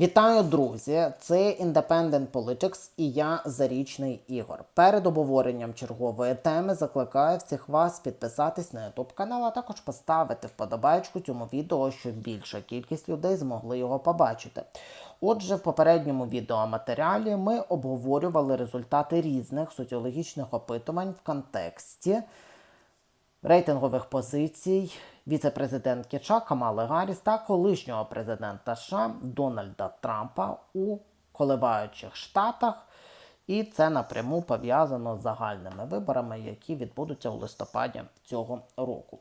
Вітаю, друзі! Це Independent Politics і я Зарічний Ігор. Перед обговоренням чергової теми закликаю всіх вас підписатись на YouTube канал, а також поставити вподобайку цьому відео, щоб більша кількість людей змогли його побачити. Отже, в попередньому відеоматеріалі ми обговорювали результати різних соціологічних опитувань в контексті рейтингових позицій віце-президентки США Камали Гарріс та колишнього президента США Дональда Трампа у коливаючих штатах. І це напряму пов'язано з загальними виборами, які відбудуться у листопаді цього року.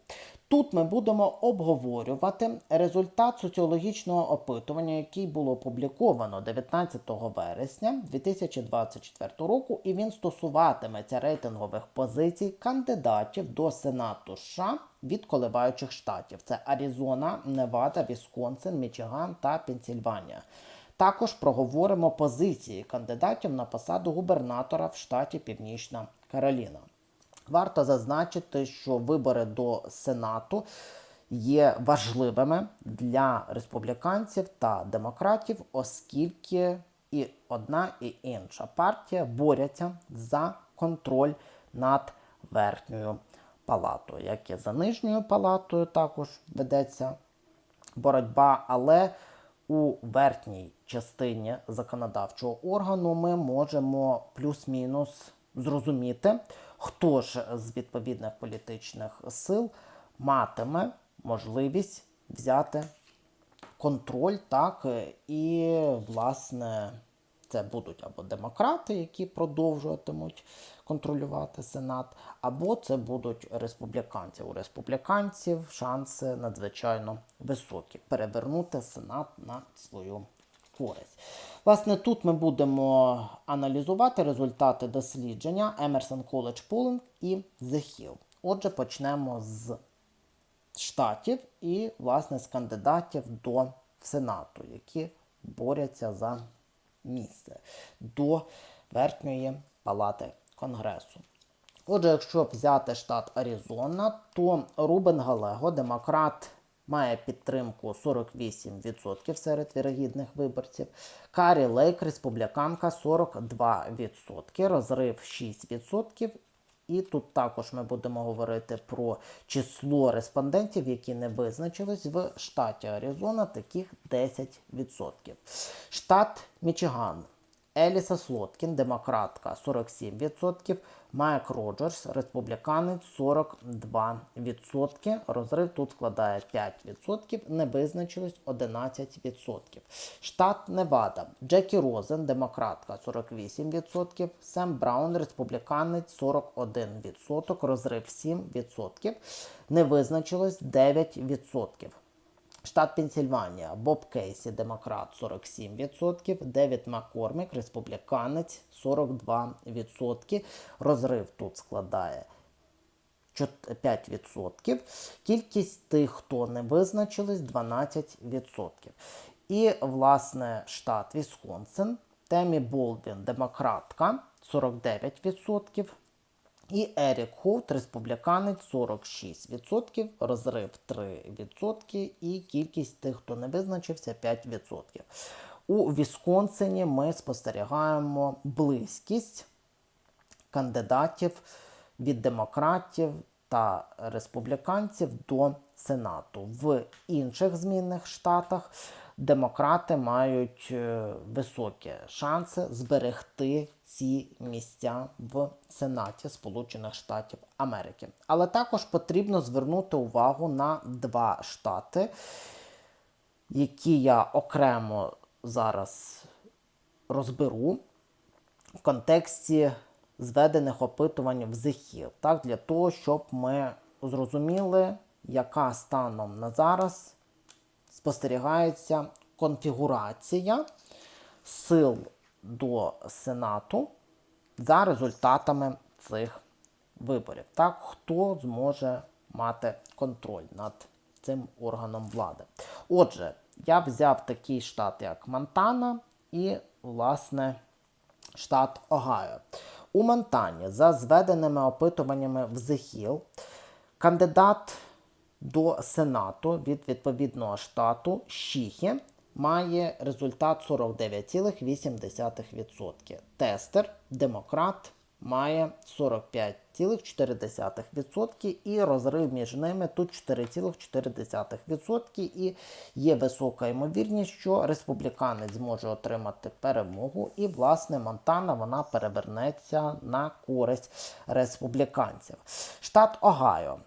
Тут ми будемо обговорювати результат соціологічного опитування, який було опубліковано 19 вересня 2024 року, і він стосуватиметься рейтингових позицій кандидатів до Сенату США від коливаючих штатів: це Аризона, Невада, Вісконсин, Мічиган та Пенсільванія. Також проговоримо позиції кандидатів на посаду губернатора в штаті Північна Кароліна. Варто зазначити, що вибори до Сенату є важливими для республіканців та демократів, оскільки і одна, і інша партія борються за контроль над верхньою палатою. Як і за нижньою палатою також ведеться боротьба, але у верхній частині законодавчого органу ми можемо плюс-мінус зрозуміти, хто ж з відповідних політичних сил матиме можливість взяти контроль, так, і, власне, це будуть або демократи, які продовжуватимуть контролювати Сенат, або це будуть республіканці. У республіканців шанси надзвичайно високі перевернути Сенат на свою користь. Власне, тут ми будемо аналізувати результати дослідження Emerson College Polling і The Hill. Отже, почнемо з штатів і, власне, з кандидатів до Сенату, які борються за місце до верхньої палати Конгресу. Отже, якщо взяти штат Аризона, то Рубен Галего, демократ, має підтримку 48% серед вірогідних виборців. Карі Лейк, республіканка 42%, розрив 6%. І тут також ми будемо говорити про число респондентів, які не визначились в штаті Аризона, таких 10%. Штат Мічиган. Еліса Слоткін, демократка 47%, Майк Роджерс, республіканець 42%. Розрив тут складає 5%, не визначилось 11%. Штат Невада. Джекі Розен, демократка 48%, Сем Браун, республіканець 41%, розрив 7%, не визначилось 9%. Штат Пенсільванія, Боб Кейсі, демократ 47%, Девід Маккормік, республіканець 42%. Розрив тут складає 5%. Кількість тих, хто не визначились, 12%. І, власне, штат Вісконсин, Темі Болдвін, демократка 49%. І Ерік Хоут, республіканець 46%, розрив 3% і кількість тих, хто не визначився, 5%. У Вісконсині ми спостерігаємо близькість кандидатів від демократів та республіканців до Сенату. В інших змінних штатах демократи мають е, високі шанси зберегти ці місця в Сенаті Сполучених Штатів Америки. Але також потрібно звернути увагу на два штати, які я окремо зараз розберу в контексті зведених опитувань в ЗИХІЛ, так, для того, щоб ми зрозуміли, яка станом на зараз спостерігається конфігурація сил до Сенату за результатами цих виборів. Так, хто зможе мати контроль над цим органом влади? Отже, я взяв такий штат, як Монтана, і, власне, штат Огайо. У Монтані, за зведеними опитуваннями в ЗИХІЛ, кандидат до Сенату від відповідного штату Шіхі має результат 49,8%. Тестер, демократ, має 45,4% і розрив між ними тут 4,4%. І є висока ймовірність, що республіканець зможе отримати перемогу, і, власне, Монтана вона перевернеться на користь республіканців. Штат Огайо.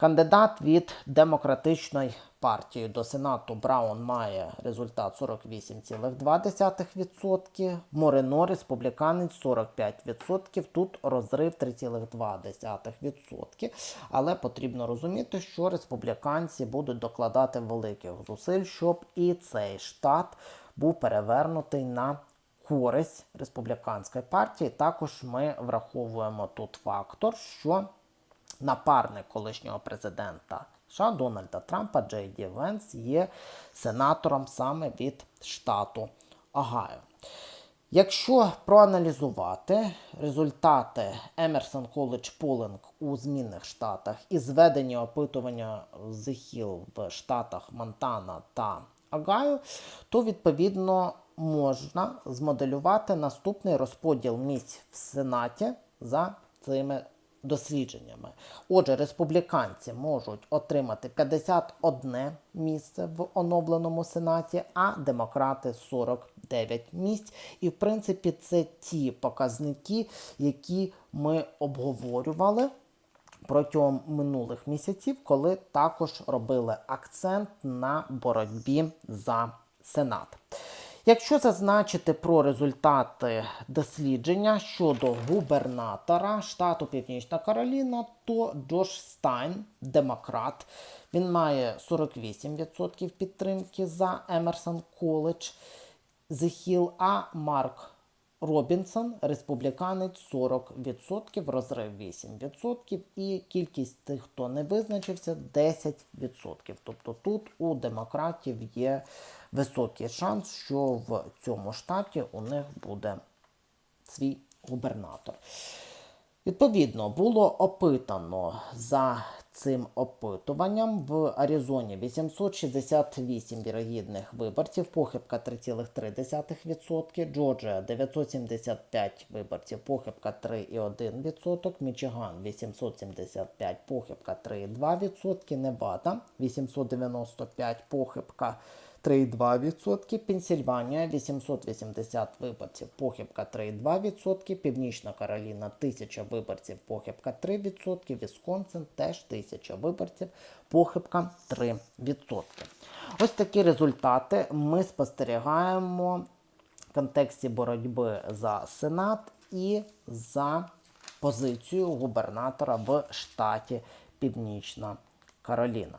Кандидат від демократичної партії до Сенату Браун має результат 48,2%. Морино, республіканець 45%. Тут розрив 3,2%. Але потрібно розуміти, що республіканці будуть докладати великих зусиль, щоб і цей штат був перевернутий на користь республіканської партії. Також ми враховуємо тут фактор, що напарник колишнього президента США Дональда Трампа Джей Ді Венс є сенатором саме від штату Огайо. Якщо проаналізувати результати Emerson College Polling у змінних штатах і зведення опитування з хіл в штатах Монтана та Огайо, то відповідно можна змоделювати наступний розподіл місць в Сенаті за цими дослідженнями. Отже, республіканці можуть отримати 51 місце в оновленому сенаті, а демократи 49 місць. І, в принципі, це ті показники, які ми обговорювали. Протягом минулих місяців, коли також робили акцент на боротьбі за Сенат. Якщо зазначити про результати дослідження щодо губернатора штату Північна Кароліна, то Джош Стайн, демократ, він має 48% підтримки за Емерсон Коледж The Hill, а Марк Робінсон, республіканець 40%, розрив 8% і кількість тих, хто не визначився, 10%. Тобто тут у демократів є високий шанс, що в цьому штаті у них буде свій губернатор. Відповідно, було опитано за цим опитуванням. В Аризоні 868 вірогідних виборців, похибка 3,3%, Джорджія 975 виборців, похибка 3,1%, Мічиган 875, похибка 3,2%, Невада 895, похибка 3,2%, Пенсільванія 880 виборців, похибка 3,2%, Північна Кароліна 1000 виборців, похибка 3%, Вісконсин теж 1000 виборців, похибка 3%. Ось такі результати ми спостерігаємо в контексті боротьби за Сенат і за позицію губернатора в штаті Північна Кароліна.